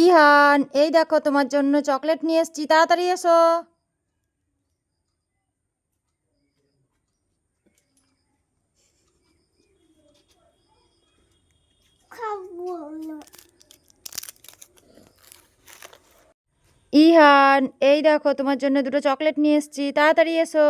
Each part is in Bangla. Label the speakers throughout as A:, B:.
A: ইহান, এই দেখো তোমার জন্য চকলেট নিয়ে এসেছি, তাড়াতাড়ি এসো। ইহান, এই দেখো তোমার জন্য দুটো চকলেট নিয়ে এসেছি, তাড়াতাড়ি এসো।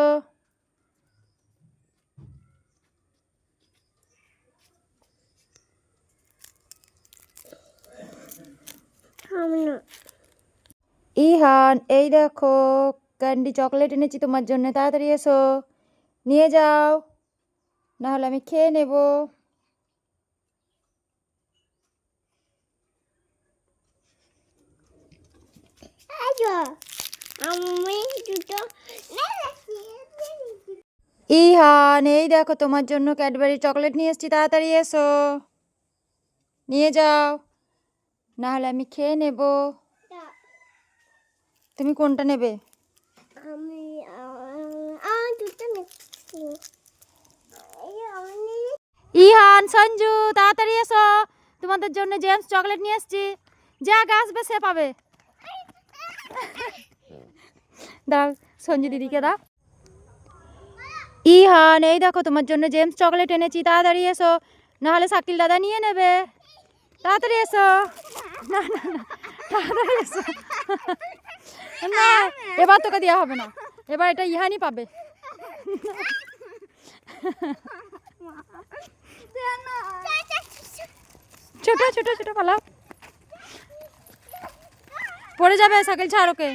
A: ইহান এই দেখো ক্যান্ডি চকলেট এনেছি তোমার জন্য তাড়াতাড়ি এসো। নিয়ে যাও নাহলে আমি খেয়ে নেব। ইহান এই দেখো তোমার জন্য ক্যাডবেরি চকলেট নিয়ে এসেছি তাড়াতাড়ি এসো। নিয়ে যাও। নাহলে আমি খেয়ে নেব। তুমি কোনটা নেবে?
B: আমি
A: ইহান সঞ্জু তাড়াতাড়ি এসো। তোমাদের জন্য জেমস চকলেট নিয়ে এসেছি। যা আসবে সে পাবে। দাও সঞ্জু দিদিকে দাও। ইহান এই দেখো তোমার জন্য জেমস চকলেট এনেছি। তাড়াতাড়ি এসো। নাহলে শাকিল দাদা নিয়ে নেবে। তাড়াতাড়ি এসো। না না না, তাড়াতাড়ি এসো। না, এবার তোকে দেওয়া হবে না। এবার এটা ইহানই পাবে। ছোট ছোট ছোট পালাও। পড়ে যাবে সাইকেল ছাড় ওকে।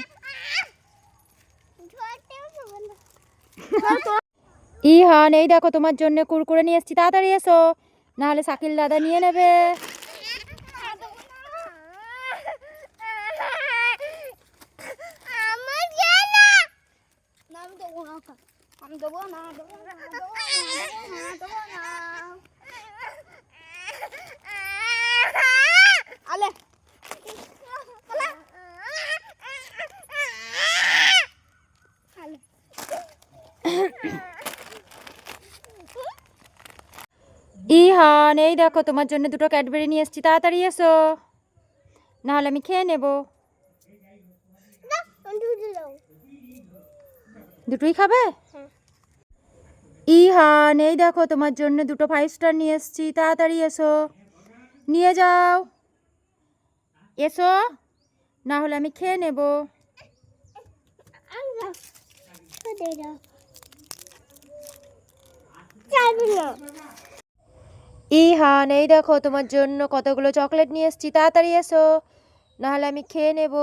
A: ইহান, এই দেখো তোমার জন্য কুরকুরে নিয়ে এসেছি। তাড়াতাড়ি এসো। নাহলে শাকিল দাদা নিয়ে নেবে।
B: আমি দেবো না দেবো না দেবো না দেবো না আলে।
A: ইহান এই দেখো তোমার জন্য দুটো ক্যাডবেরি নিয়ে এসেছি। তাড়াতাড়ি এসো। নাহলে আমি খেয়ে নেব। দুটোই খাবে? ইহান এই দেখো তোমার জন্য দুটো ফাইভ স্টার নিয়ে এসেছি। তাড়াতাড়ি এসো। নিয়ে যাও। এসো। না হলে আমি খেয়ে নেব। ইহান এই দেখো তোমার জন্য কতগুলো চকলেট নিয়ে এসেছি। তাড়াতাড়ি এসো। নাহলে আমি খেয়ে নেব।